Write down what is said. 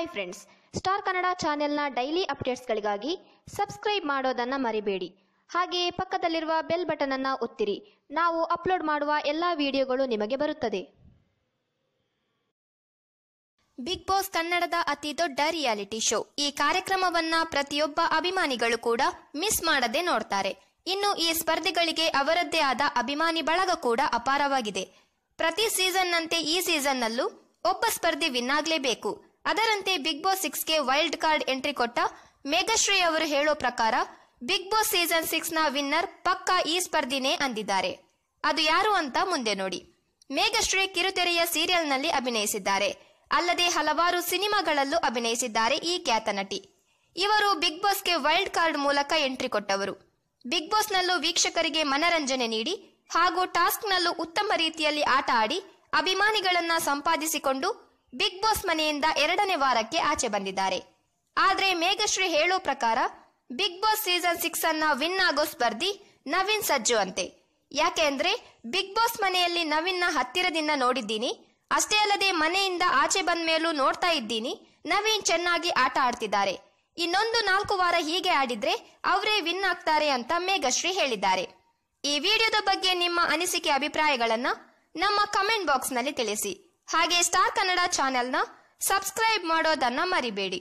Hi friends star Kannada ಚಾನೆಲ್ನ daily ಅಪ್ಡೇಟ್ಸ್ಗಳಿಗಾಗಿ subscribe ಮಾಡೋದನ್ನು ಮರಿಬೇಡಿ. ಹಾಗೆಯೇ ಪಕ್ಕದಲ್ಲಿರುವ ಬೆಲ್ ಬಟನ್ ಅನ್ನು ಒತ್ತಿರಿ. ನಾವು ಅಪ್ಲೋಡ್ ಮಾಡುವ ಎಲ್ಲ ವಿಡಿಯೋಗಳು ನಿಮಗೆ ಬರುತ್ತದೆ. ಬಿಗ್ ಬಾಸ್ ಕನ್ನಡದ ಅತಿ ದೊಡ್ಡ ರಿಯಾಲಿಟಿ ಶೋ ಈ ಕಾರ್ಯಕ್ರಮವನ್ನ ಪ್ರತಿಯೊಬ್ಬ ಅಭಿಮಾನಿಗಳು ಕೂಡ ಮಿಸ್ ಮಾಡದೆ ನೋಡ್ತಾರೆ. ಇನ್ನು ಈ ಸ್ಪರ್ಧೆಗಳಿಗೆ ಅವರದ್ದೇ ಆದ ಅಭಿಮಾನಿ ಬಳಗ ಕೂಡ ಅಪಾರವಾಗಿದೆ. ಪ್ರತಿ ಸೀಸನ್ನಂತೆ ಈ ಸೀಸನ್ನಲ್ಲೂ ಒಬ್ಬ ಸ್ಪರ್ಧಿ ವಿನ್ ಅದರಂತೆ ಬಿಗ್ ಬಾಸ್ ಸಿಕ್ಸ್ಗೆ ವೈಲ್ಡ್ ಕಾರ್ಡ್ ಎಂಟ್ರಿ ಕೊಟ್ಟ ಮೇಘಶ್ರೀ ಅವರು ಹೇಳೋ ಪ್ರಕಾರ ಬಿಗ್ ಬಾಸ್ ಸೀಸನ್ ಸಿಕ್ಸ್ನ ವಿನ್ನರ್ ಪಕ್ಕಾ ಈ ಸ್ಪರ್ಧಿನೇ ಅಂದಿದ್ದಾರೆ. ಅದು ಯಾರು ಅಂತ ಮುಂದೆ ನೋಡಿ. ಮೇಘಶ್ರೀ ಕಿರುತೆರೆಯ ಸೀರಿಯಲ್ನಲ್ಲಿ ಅಭಿನಯಿಸಿದ್ದಾರೆ. ಅಲ್ಲದೆ ಹಲವಾರು ಸಿನಿಮಾಗಳಲ್ಲೂ ಅಭಿನಯಿಸಿದ್ದಾರೆ ಈ ಖ್ಯಾತ ನಟಿ. ಇವರು ಬಿಗ್ ಬಾಸ್ಗೆ ವೈಲ್ಡ್ ಕಾರ್ಡ್ ಮೂಲಕ ಎಂಟ್ರಿ ಕೊಟ್ಟವರು. ಬಿಗ್ ಬಾಸ್ನಲ್ಲೂ ವೀಕ್ಷಕರಿಗೆ ಮನರಂಜನೆ ನೀಡಿ ಹಾಗೂ ಟಾಸ್ಕ್ನಲ್ಲೂ ಉತ್ತಮ ರೀತಿಯಲ್ಲಿ ಆಟ ಆಡಿ ಅಭಿಮಾನಿಗಳನ್ನ ಸಂಪಾದಿಸಿಕೊಂಡು ಬಿಗ್ ಬಾಸ್ ಮನೆಯಿಂದ ಎರಡನೇ ವಾರಕ್ಕೆ ಆಚೆ ಬಂದಿದ್ದಾರೆ. ಆದ್ರೆ ಮೇಘಶ್ರೀ ಹೇಳೋ ಪ್ರಕಾರ ಬಿಗ್ ಬಾಸ್ ಸೀಸನ್ ಸಿಕ್ಸ್ ಅನ್ನ ವಿನ್ ಆಗೋ ಸ್ಪರ್ಧಿ ನವೀನ್ ಸಜ್ಜು ಅಂತೆ. ಯಾಕೆಂದ್ರೆ ಬಿಗ್ ಬಾಸ್ ಮನೆಯಲ್ಲಿ ನವೀನ್ನ ಹತ್ತಿರದಿಂದ ನೋಡಿದ್ದೀನಿ. ಅಷ್ಟೇ ಅಲ್ಲದೆ ಮನೆಯಿಂದ ಆಚೆ ಬಂದ ಮೇಲೂ ನೋಡ್ತಾ ಇದ್ದೀನಿ. ನವೀನ್ ಚೆನ್ನಾಗಿ ಆಟ ಆಡ್ತಿದ್ದಾರೆ. ಇನ್ನೊಂದು ನಾಲ್ಕು ವಾರ ಹೀಗೆ ಆಡಿದ್ರೆ ಅವರೇ ವಿನ್ ಆಗ್ತಾರೆ ಅಂತ ಮೇಘಶ್ರೀ ಹೇಳಿದ್ದಾರೆ. ಈ ವಿಡಿಯೋದ ಬಗ್ಗೆ ನಿಮ್ಮ ಅನಿಸಿಕೆ, ಅಭಿಪ್ರಾಯಗಳನ್ನ ನಮ್ಮ ಕಮೆಂಟ್ ಬಾಕ್ಸ್ನಲ್ಲಿ ತಿಳಿಸಿ. ಹಾಗೆ ಸ್ಟಾರ್ ಕನ್ನಡ ಚಾನೆಲ್ನ ಸಬ್ಸ್ಕ್ರೈಬ್ ಮಾಡೋದನ್ನ ಮರಿಬೇಡಿ.